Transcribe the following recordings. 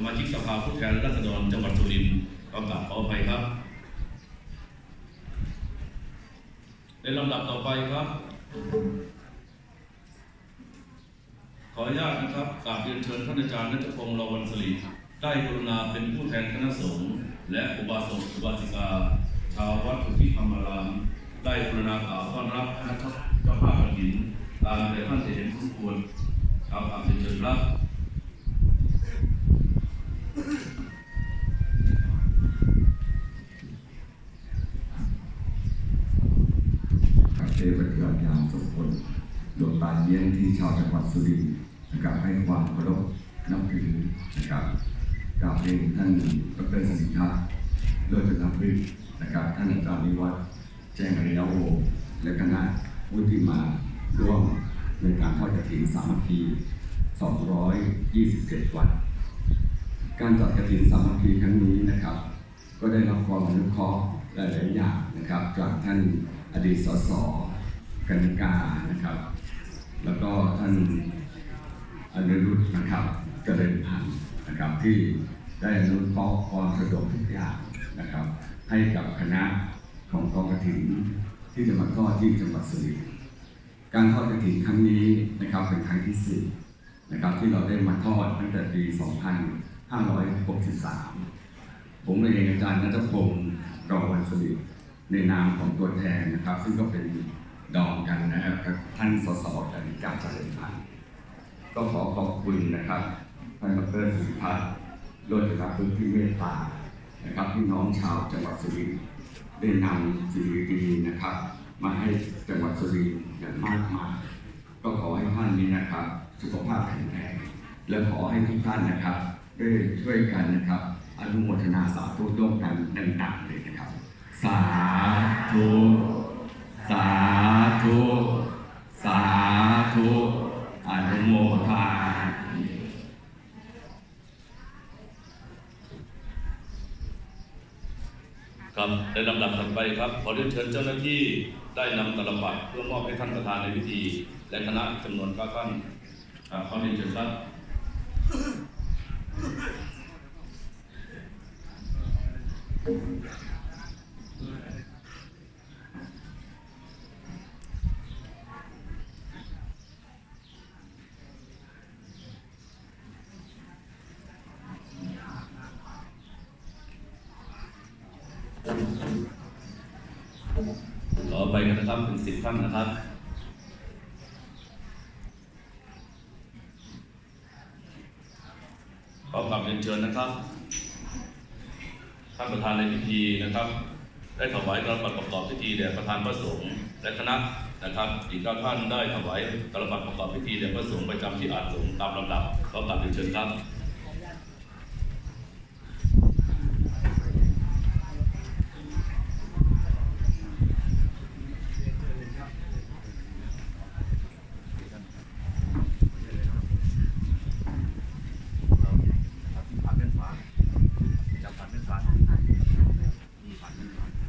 สมาชิกสภาผู้แทนราษฎรจังหวัดสุรินทร์ก็กราบขออภัยครับ ในลำดับต่อไปครับ ขออนุญาตนะครับกราบเรียนเชิญท่านอาจารย์นัทพงศ์รวันสลีได้กรุณาเป็นผู้แทนคณะสงฆ์และอุบาสกอุบาสิกา ชาววัดสุทธิธรรมารามได้กรุณากล่าวต้อนรับคณะเจ้าภาพกฐิน ตามแต่ท่านจะเห็นสมควรครับกราบเรียนเชิญครับ เทพปฏิบัติยามสมผลดวงตาเยี่ยงที่ชาวจังหวัดสุรินทร์นะครับให้ความเคารพนับถือนะครับกราบเรียนท่านดรสินทัศน์เลิศนับวิทย์นะครับท่านอาจารย์นิวัฒน์แจ้งอริยโอและคณะวุฒิมาร่วมในการทอดกฐินสามัคคี227 วัน การจัดกฐินสามัคคีครั้งนี้นะครับ ก็ได้รับความอนุเคราะห์หลาย ๆ อย่างนะครับ จากท่านอดีตสสกนิกานะครับ แล้วก็ท่านอนุรุตนะครับเจริญพันธ์นะครับที่ได้อนุเคราะห์ความสะดวกทุกอย่างนะครับ ให้กับคณะของกองกฐินที่จะมาทอดที่จังหวัดสุรินทร์การทอดกฐินครั้งนี้นะครับเป็นครั้งที่สี่นะครับที่เราได้มาทอดตั้งแต่ปี 2563 ผมเองอาจารย์นัทพงศ์รองวันสลิดในนามของตัวแทนนะครับ ซึ่งก็เป็นดองกันนะครับท่านสสกนิการเจริญพันธ์ก็ขอขอบคุณนะครับท่านดรสุริพัฒน์โรจนพฤกษ์ที่เมตตานะครับพี่น้องชาวจังหวัดสุรินทร์ได้นำสิ่งดีๆนะครับ มาให้จังหวัดสุรินทร์อย่างมากมายก็ขอให้ท่านนี้นะครับ สุขภาพแข็งแรงและขอให้ทุกท่านนะครับ ได้ช่วยกันนะครับ อนุโมทนาสาธุร่วมกันดังๆเลยนะครับ สาธุ สาธุ สาธุอนุโมทนาครับในลำดับถัดไปครับ ขอเรียนเชิญเจ้าหน้าที่ได้นำตลับบัตรเพื่อมอบให้ท่านประธานในพิธี และคณะจำนวนก้าท่านขอเรียนเชิญครับ ขอไปกันนะครับเป็นสิบท่านนะครับขอกลับเรียนเชิญนะครับ ท่านประธานในพิธีนะครับ ได้ถวายตลบัตรประกอบพิธีแด่ประธานพระสงฆ์และคณะนะครับอีกเก้าท่านได้ถวายตลบัตรประกอบพิธีแด่พระสงฆ์ประจำที่อาจสงฆ์ตามลำดับขอกลับเรียนเชิญครับ ผ่านเส้นฟ้าจำผ่านเส้นฟ้ามีผ่านเส้นฟ้า นะ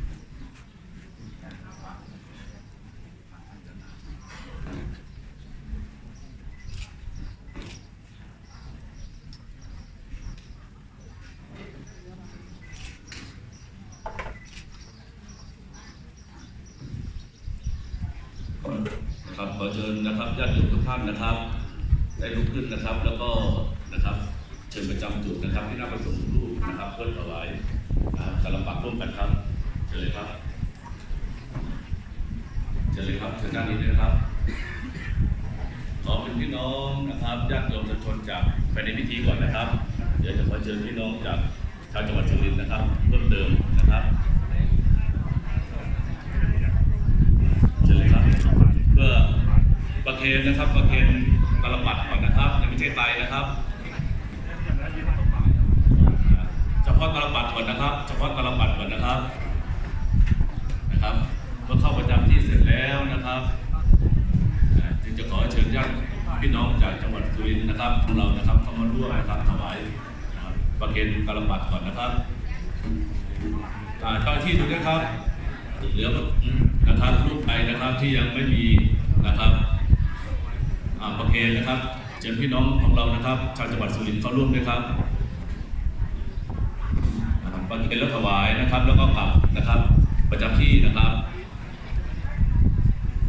ครับขอเชิญนะครับญาติโยมทุกท่านนะครับ ได้ลุกขึ้นนะครับ แล้วก็นะครับ เชิญประจำจุดนะครับ ที่หน้าประสงค์รูปนะครับเพื่อถวายอ่าสารปักร่วมกันครับเชิญเลยครับเชิญเลยครับเชิญด้านนี้ด้วยนะครับขอเป็นพี่น้องนะครับญาติโยมประชนจากภายในพิธีก่อนนะครับ เดี๋ยวจะขอเชิญพี่น้องจากชาวจังหวัดสุรินทร์นะครับ เพิ่มเติมนะครับเชิญเลยครับ พื่อประเคนนะครับประเคนตลปัดก่อนนะครับยังไม่ใช่ไตนะครับเฉพาะตลปัดก่อนนะครับเฉพาะตลปัดก่อนนะครับนะครับ เมื่อเข้าประจำที่เสร็จแล้วนะครับจึงจะขอเชิญญาติพี่น้องจากจังหวัดสุรินทร์นะครับของเรานะครับเข้ามาร่วมนะครับถวายประเคนตลปัดก่อนนะครับเจ้าที่ดูด้วยครับเหลือ นะครับรูปใครนะครับที่ยังไม่มีนะครับประเคนนะครับเชิญพี่น้องของเรานะครับชาวจังหวัดสุรินทร์เข้าร่วมด้วยครับประเคนแล้วถวายนะครับ แล้วก็กลับนะครับ ประจำที่นะครับ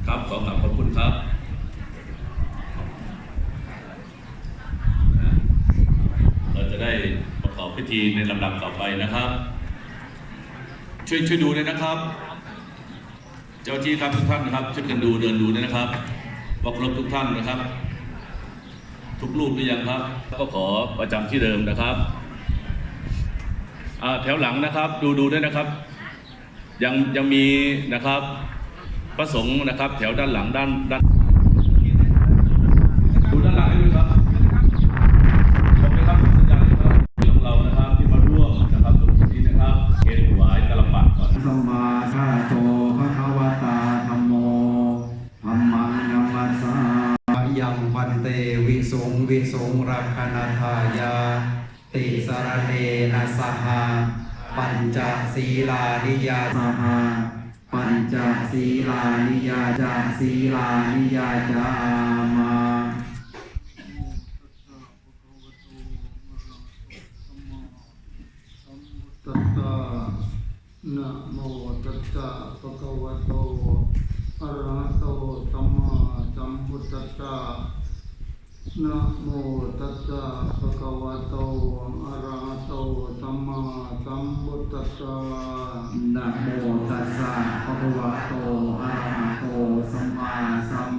ครับขอกลับขอบคุณครับเราจะได้ประกอบพิธีในลำดับต่อไปนะครับ ช่วยช่วยดูด้วยนะครับ เจ้าที่ครับทุกท่านนะครับช่วยกันดูเดินดูด้วยนะครับบอกรบทุกท่านนะครับ ทุกรูปหรือยังครับ ก็ขอประจำที่เดิมนะครับแถวหลังนะครับดูดูด้วยนะครับ ยังยังมีนะครับ ประสงค์นะครับ แถวด้านหลังด้านด้าน รเนนะสหาปัญจศีลานิยาสหาปัญจศีลานิยาจาศีลานิยาจามา ตัสสะนะโมตัสสะภะคะวะโตอะระหะโตสัมมาสัมพุทธัสสะ นะโมตัสสะภะคะวะโตอะระหะโตสัมมาสัมพุทธัสสะนะโมตัสสะภะคะวะโตอะระหะโตสัมมาสัม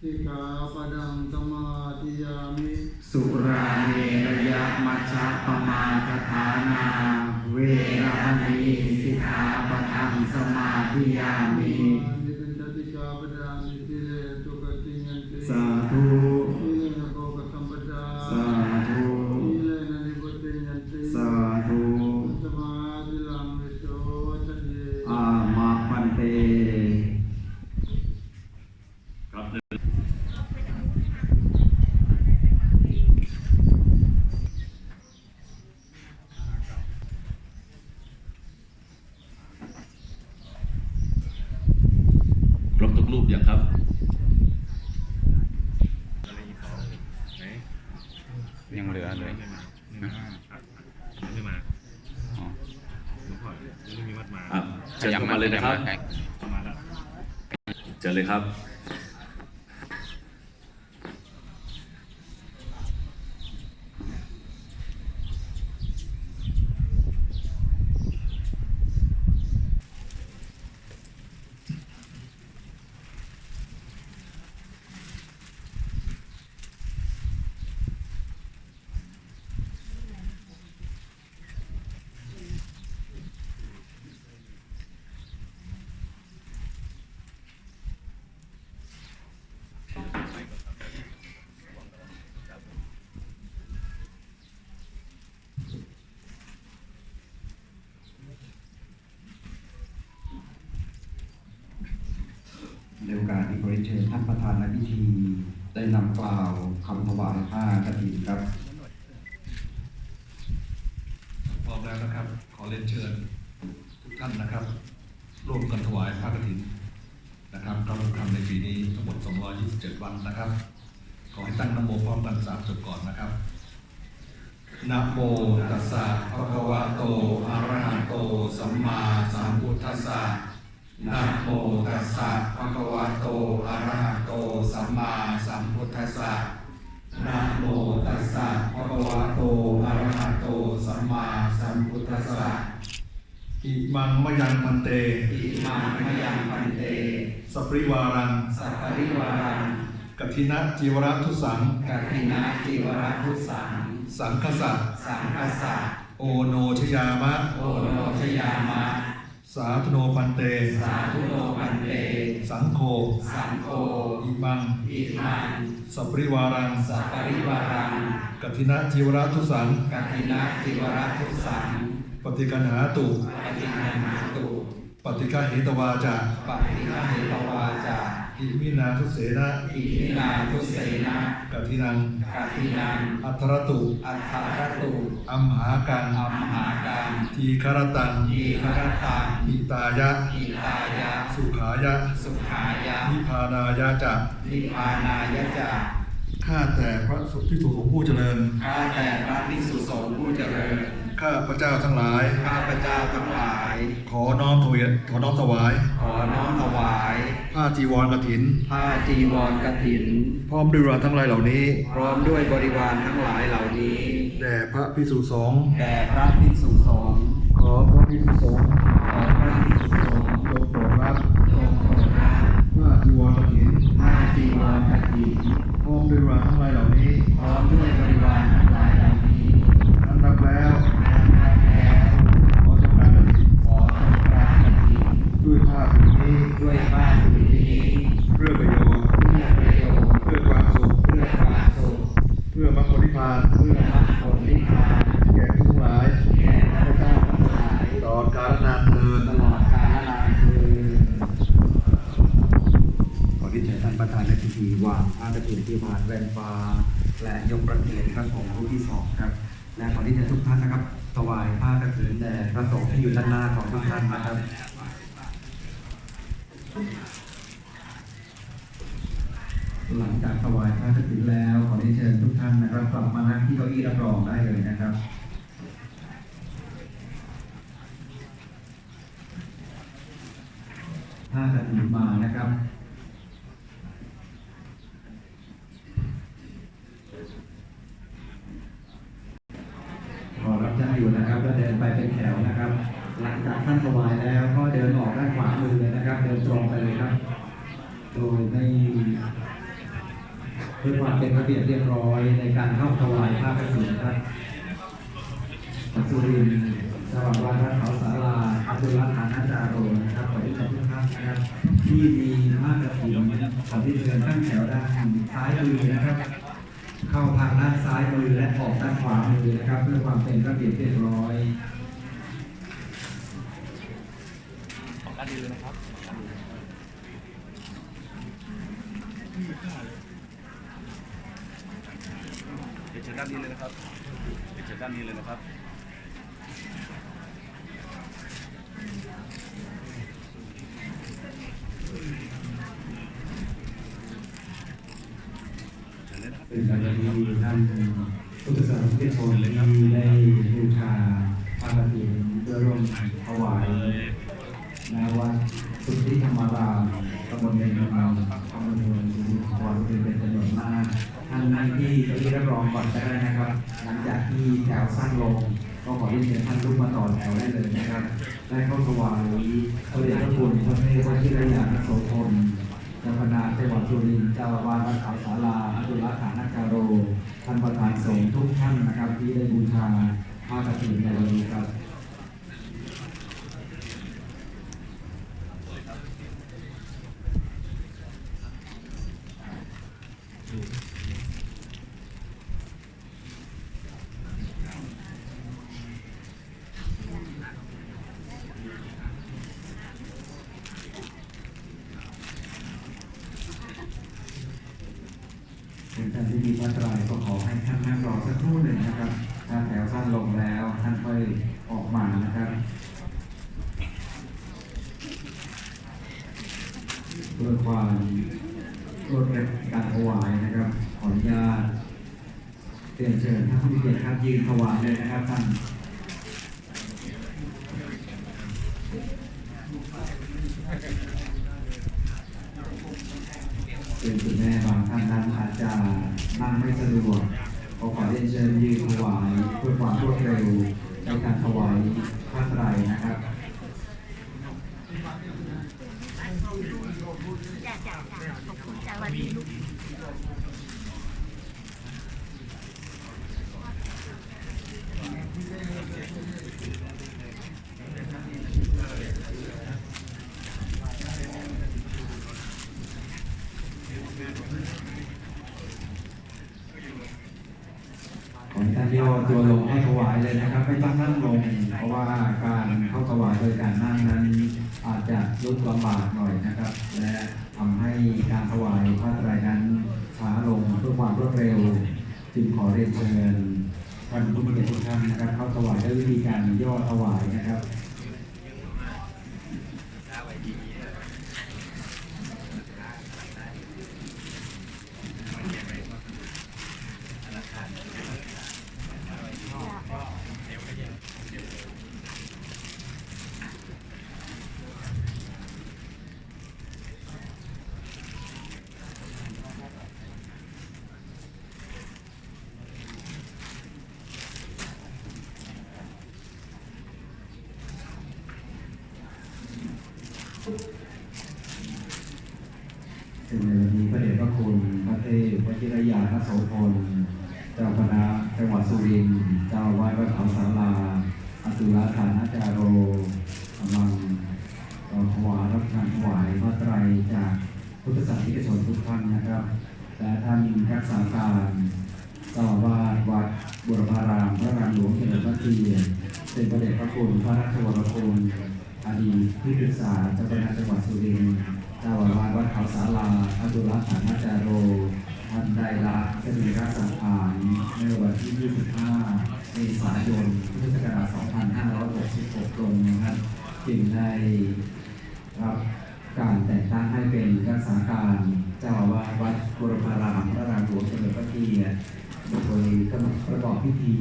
สิกาปดังสมาธิยามิ สุราเมรยะมัชฌะปมาทฐานา เวระมณีสิกขาปะทังสมาธิยามิ นิเป็นจติกาปดังนิติเลตุกติยันติ สาธุ นิเลนะโภคสัมปดา สาธุ นิเลนะนิพุติยันติ สาธุ สมาธิลังวิโตชะเย อามาพันเต ครับครบทุกรูปยังครับ ยังเหลือเลย ไม่มา อ๋อ หลวงพ่อยังไม่มีวัดมา อะ เชิญเข้ามาเลยนะครับขยัเข้ามาแล้วเชิญเลยครับ รียนเชิญท่านประธานในพิธี ได้นำกล่าวคำถวายผ้ากฐินครับพร้อมแล้วนะครับ ขอเรียนเชิญทุกท่านนะครับ ร่วมกันถวายผ้ากฐินนะครับเราทำในปีนี้ทั้งหมด 227 วันนะครับ ขอให้ตั้งนโมพร้อมกันสามจบก่อนนะครับนะโมตัสสะภะคะวะโต อะระหะโต สัมมาสัมพุทธัสสะ นะโมตัสสะภะคะวะโตอะระหะโตสัมมาสัมพุทธัสสะนะโมตัสสะภะคะวะโตอะระหะโตสัมมาสัมพุทธัสสะอิมังมะยังพันเต อิมังมยังพันเต สัปริวารัง สัพปริวารังกัทินะจีวรทุสังกัตินาจิวรทุสัง สังคสะสังคสะโอโนชยามะ โอโนชยามะ สาธุโนพันเต สาธุโนพันเต สังโฆ สังโฆ อิมัง อิมัง สัปริวารัง สัพปริวารัง กัทินะจีวรทุสัง กัตินาจิวรทุสัง ปฏิกันหาตุ ปฏิคันหาตุ ปฏิฆาเหตวาจา ปฏิฆาเหตวาจาอิมินาทุเสนะอิมินาทุเสนะกัทินังกัตินัง อัทรตุ อัฏฐารตุ อัมหากังอัมหากัง ทีคารตังทีครตังอิตายะอิตายะ สุขายะ สุขายะ นิพพานายะจะนิพพานายะจาข้าแต่พระสุทธิสุสงฆ์ผู้เจริญ ข้าแต่พระภิกษุสงฆ์ผู้เจริญ ข้าข้าพระเจ้าทั้งหลาย ข้าพเจ้าทั้งหลาย ขอน้อมถวายขอน้อมถวาย ขอน้อมถวาย ผ้าจีวรกฐิน ผ้าจีวรกฐิน พร้อมด้วยเรือทั้งหลายเหล่านี้ พร้อมด้วยบริวารทั้งหลายเหล่านี้ แด่พระพิสุสงฆ์ แด่พระภิกษุสงฆ์ข อพระพิสุสงฆ์ขอพระพิสุสงฆ์จงโปรดรับทรงโปรดรับผ้าจีวรกฐินผ้าจีวรกฐินพร้อมด้วยเรือทั้งหลายเหล่านี้พร้อมด้วยบริวารทั้งหลายเหล่านี้อันรับแล้วรับแล้วขอจงการกฐินขอทรงรับกฐินด้วยผ้าผืนนี้ด้วยผ้าผืนนี้ เพื่อประโยชน์ เพื่อประโยชน์ เพื่อความสุข เพื่อความสุข เพื่อมรรคผลนิพพาน เพื่อมรรคผลนิพพาน แก่ทุกทั้งหลาย แก่ข้าพเจ้าทั้งหลาย ตลอดกาลนานเทิน ตลอดกาลนานเทอญขอที่เชิญท่านประธานในพิธีวางผ้ากฐินที่ผ่านแว่นฟ้า และยกประเคนพระสงฆ์รูปที่สองครับ และขอที่เชิญทุกท่านนะครับถวายผ้ากฐินแด่พระสงฆ์ที่อยู่ด้านหน้าของทุกท่านนะครับ หลังจากถวายผ้ากฐินแล้ว ขอที่เชิญทุกท่านนะครับกลับมานั่งที่เก้าอี้รับรองได้เลยนะครับ ผ้ากฐินมานะครับขอรับท่านอยู่นะครับแล้วเดินไปเป็นแถวนะครับ หลังจากท่านถวายแล้วก็เดินออกด้านขวามือเลยนะครับ เดินตรงไปเลยครับ โดยไม่เพื่อความเป็นระเบียบเรียบร้อยในการเข้าถวายผ้ากฐินครับสุริน ขอที่เชิญตั้งแถวด้านซ้ายมือนะครับ เข้าทางด้านซ้ายมือและออกด้านขวามือนะครับ เพื่อความเป็นระเบียบเรียบร้อยด้านนี้เลยนะครับเดี๋ยวเชิญด้านนี้เลยนะครับเดี๋ยวเชิญด้านนี้เลยนะครับ เชิญเลยนะครับ เป็นการที่ท่านพุทธศาสนิกชนที่ได้บูชาพระกฐินเพื่อร่วมถวายนาวัดสุทธิธรรมารามตำบลเมืองเมืองอำเภอเมืองสุรินทร์จังหวัดสุรินทร์เป็นจำนวนมากท่านนั่งที่เก้าอี้รับรองก่อนก็ได้นะครับ หลังจากที่แถวสั้นลง ก็ข อเรียนเชิญท่านลุกมาต่อแถวได้เลยนะครับ ได้เข้าถวายพระเดชพระคุณพระเทพวชิรยานโสพลเจ้าคณะจังหวัดสุรินทร์เจ้าอาวาสวัดเขาศาลาอัตุลฐานาจาโร ท่านประธานสงฆ์ทุกท่านนะครับที่ได้บูชาพระกฐินในวันนี้ครับ เป็นท่านที่มีพระไตรก็ขอให้ท่านนั่งรอสักครู่หนึ่งนะครับ ถ้าแถวสั้นลงแล้วท่านค่อยออกมานะครับ เพื่อ ความรวดเร็วการถวายนะครับ ขออนุญาตเรียนเชิญท่านผู้มีเกียรติครับยืนถวายเลยนะครับท่านเป็นคุณแม่บางท่านนั้นอาจจะนั่งไม่สะดวกขอขอเรียนเชิญยืนถวายเพื่อความรวดเร็วในการถวายผ้าไตรนะครับ จ้าจ้าจ้าขอบคุณจ้าวันนี้ลูก ข อาตัวลงเข้าถวายเลยนะครับ ไม่ต้องนั่งลง เพราะว่าการเข้าถวายโดยการนั่งนั้น อาจจะลุกลำบากหน่อยนะครับ และทำให้การถวายพระไตรนั้นช้าลงเพื่อความรวดเร็ว จึงขอเรียนเชิญท่านผู้มีเกียรติทุกท่านนะครับ เข้าถวายด้วยวิธีการย่อถวายนะครับ จ โสพล เจ้าคณะจังหวัดสุรินทร์ เจ้าอาวาดวัดเขาสาลาอตุลาฐานาจาโรกำลังเราถวายรับทานถวายพระไตรจากพุทธศาสนิกชนทุกท่านนะครับ และท่านรักษาการเจ้าอาวาสวัดบุรพารามพระรามหลวงเขตพระเกียรติ เป็นพระเดชพระคุณพระราชวรคุณอดีตที่ปรึกษาเจ้าคณะจังหวัดสุรินทร์เจ้าอาวาสวัดเขาสาลาอตุลฐานาจาโรท่านได้ละสรีระสังขารในวันที่ 25 เมษายน พุทธศักราช 2566ตรงนะครับจึงได้รับการแต่งตั้งให้เป็นรักษาการเจ้าอาวาสวัดบุรพารามพระรามหลวงเฉลิมพระเกียรติโดยกำลังประกอบพิธี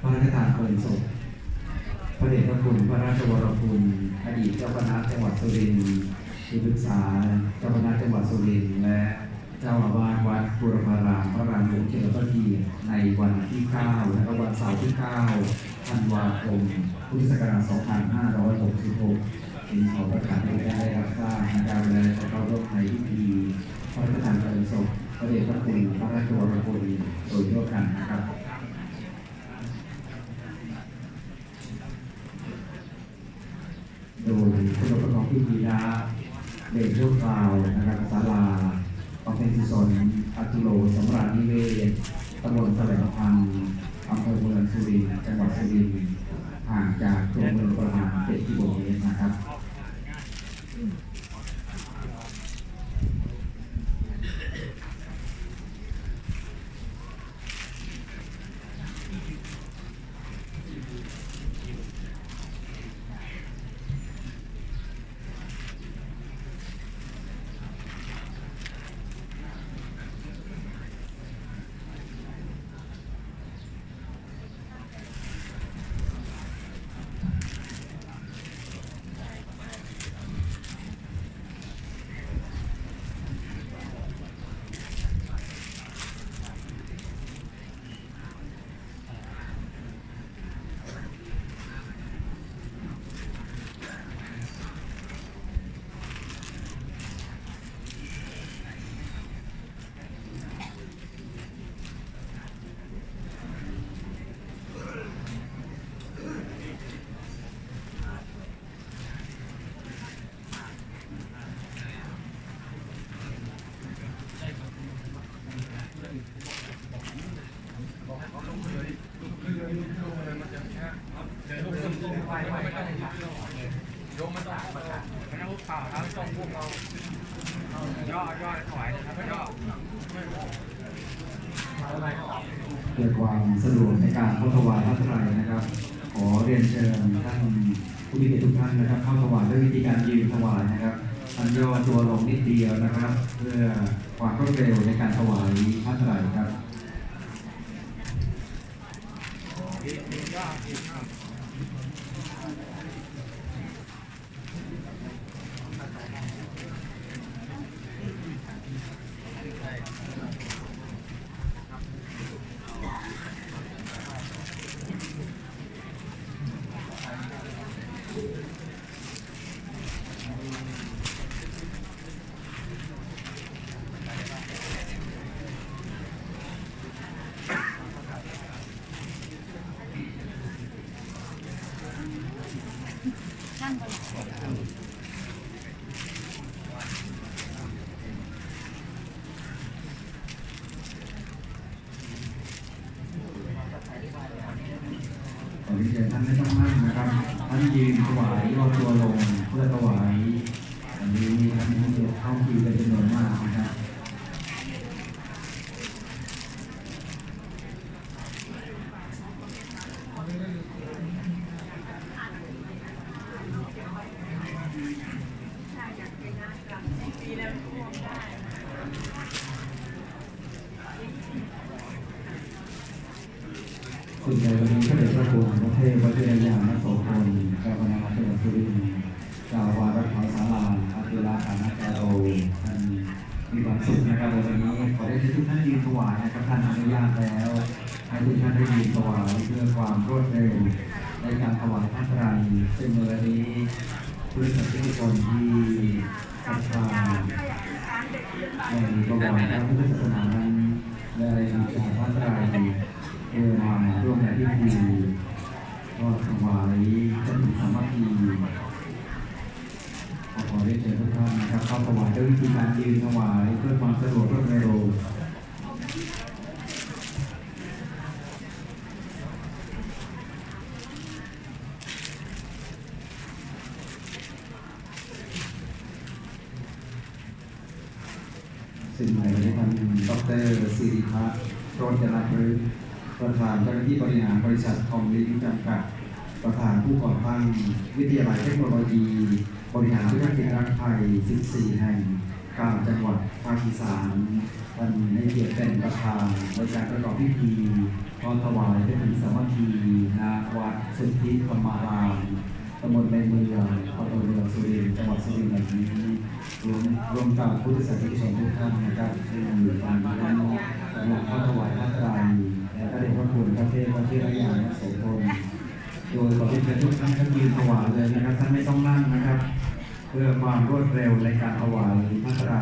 พระราชทานเพลิงศพ ระเดชพระคุณพระราชวรคุณอดีตเจ้าคณะจังหวัดสุรินทร์ที่ปรึกษาเจ้าคณะจังหวัดสุรินทร์และเจ้าอาวาสวัดบุรพารามพระรามหลวงเฉลิมพระเกียรติในวันที่9และก็วันเสาร์ที่9ธันวาคมพุทธศักราช2566จึงขอประกาศให้ได้รับทราบนะครับและจะเข้าร่วมในพิธีพระราชทานเพลิงศพพระเดชพระคุณพระราชวรคุณโดยทั่วกันนะครับ โดย ที่มีนะเด็กชั่วคราวนะครับศาลาบำเพ็ญกุศลอัตุโลสำราญนิเวศตำบลแสลงพังอำเภอเมืองสุรินทร์จังหวัดสุรินทร์ห่างจากตัวเมืองประมาณ7กิโลเมตรนะครับ เพื่อความสะดว การเข้าถวายพระไตรนะครับ ขอเรียนเชิญท่านผู้มีเกียรติทุกท่านนะครับ เข้าถวายด้วยวิธีการยืนถวายนะครับอันย่อตัวลงนิดเดียวนะครับ เพื่อความรวดเร็วในการถวายพระไตรครับ ขอเรียนเชิญท่านไม่ต้องนั่งนะครับ ท่านยืนถวายย่อตัวลงเพื่อถวายอันนี้ท่านผู้เกียเข้าคิวเป็นจำนวนมากนะครับ คุณใจวันนี้ก็ได้พระคุณพระเทพวชิรยานโสพลเจ้าคณะจังหวัดสุรินทร์เจ้าอาวาสวัดเขาสาราอาตุลาฐานาจาโรท่านมีความสุขนะครับวันนี้ขอได้ให้ทุกท่านยืนถวายนะครับท่านอนุญาตแล้วให้ทุกท่านได้ยืนถวายเพื่อความรวดเร็วในการายพระไตรซึ่งเมื่อนี้พุทธศาสนิกชนที่ศรัทธาในประวัติพระพุทธศาสนานั้นได้นำจากพระไตรเออมาร่วมในพิธีก็ถวายเจ้าหญิงสามัคคีขอขอได้เชิญทุกท่านนะครับเข้าถวายด้วยวิธีการยืนถวายเพื่อความสะดวกรวดเร็ว สิ่งไหนที่ท่านดรสิริพัฒน์โรจนพฤกษ์ประธานเจ้าหน้า ที่บริหารบริษัทคอมลิงจำกัด ประธานผู้ก่อตั้งวิทยาลัยเทคโนโลยี บริหารธุรกิจรักไทย 14 แห่ง9จังหวัดภาคอีสานท่านให้เกียรติเป็นประธานในการประกอบพิธีทอดถวายเป็นสามัคคีณวัดสุทธิธรรมารามตำบลในเมืองอำเภอเมืองสุรินทร์จังหวัดสุรินทร์แห่งนี้รวมรวมกับพุทธศาสนิกชนทุกท่านนะครับที่อยู่ตามนี้และนำเข้าถวายพระไตรและพระเดชพระคุณพระเทพพระเทพยานโสพลโดยขอเรียนเชิญทุกท่านท่านยืนถวายเลยนะครับท่านไม่ต้องนั่งนะครับ เพื่อความรวดเร็วในการถวายพระไตร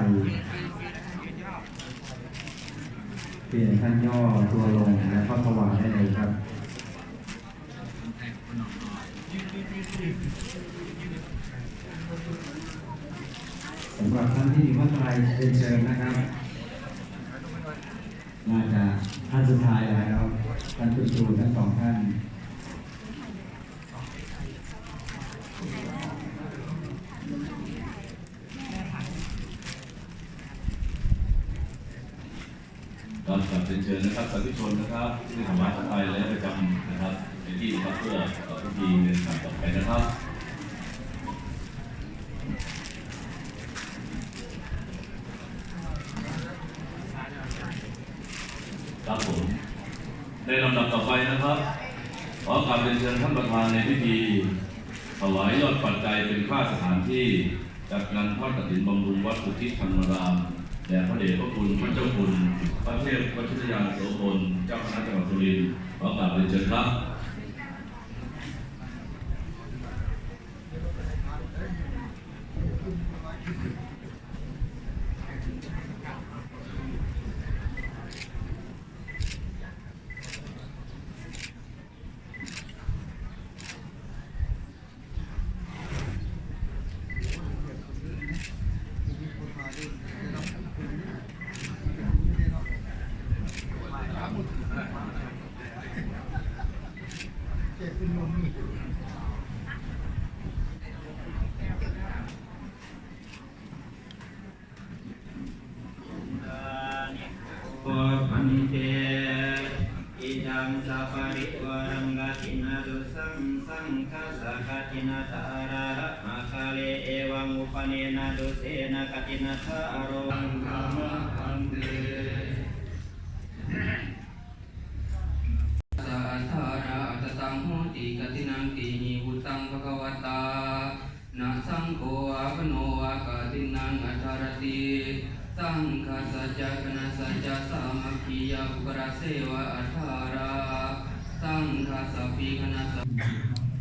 เปลี่ยนท่านย่อตัวลงแล้วก็ถวายได้เลยครับสำหรับท่านที่มีพระไตรเรียนเชิญนะครับ น่าจะท่านสุดท้ายแล้วท่านคุณครูทั้งสองท่านก่อนกลับเรียนเชิญนะครับสาธุชนนะครับที่ถวายพระไทยและประจำนะครับในที่นะครับเพื่อประกอบพิธีในการต่อไปนะครับ ครับผมในลำดับต่อไปนะครับ ขอกราบเรียนเชิญท่านประธาน ในพิธีถวายยอดปัจจัยเป็นค่าสถานที่จัดงานทอดกฐินบำรุงวัดอุทิศธรรมรามแด่พระเดชพระคุณพระเจ้าคุณพระเทพวชิรยานโสพลเจ้าคณะจังหวัดสุรินทร์ขอกราบเรียนเชิญครับ ป พันเตอิดังสัปริวารังกตินาดุสังสังคสะกตินาตาระระมาคาเลเอวังอุปเนนาดุเสนะกตินาทาอโรหังคามะพันเตสัทธาระอัตตังโหติกตินังติหิวุตังภควตานะสังโฆอาปโนวากาตินังอัทารติสังฆสัจจคณะสัจจะสา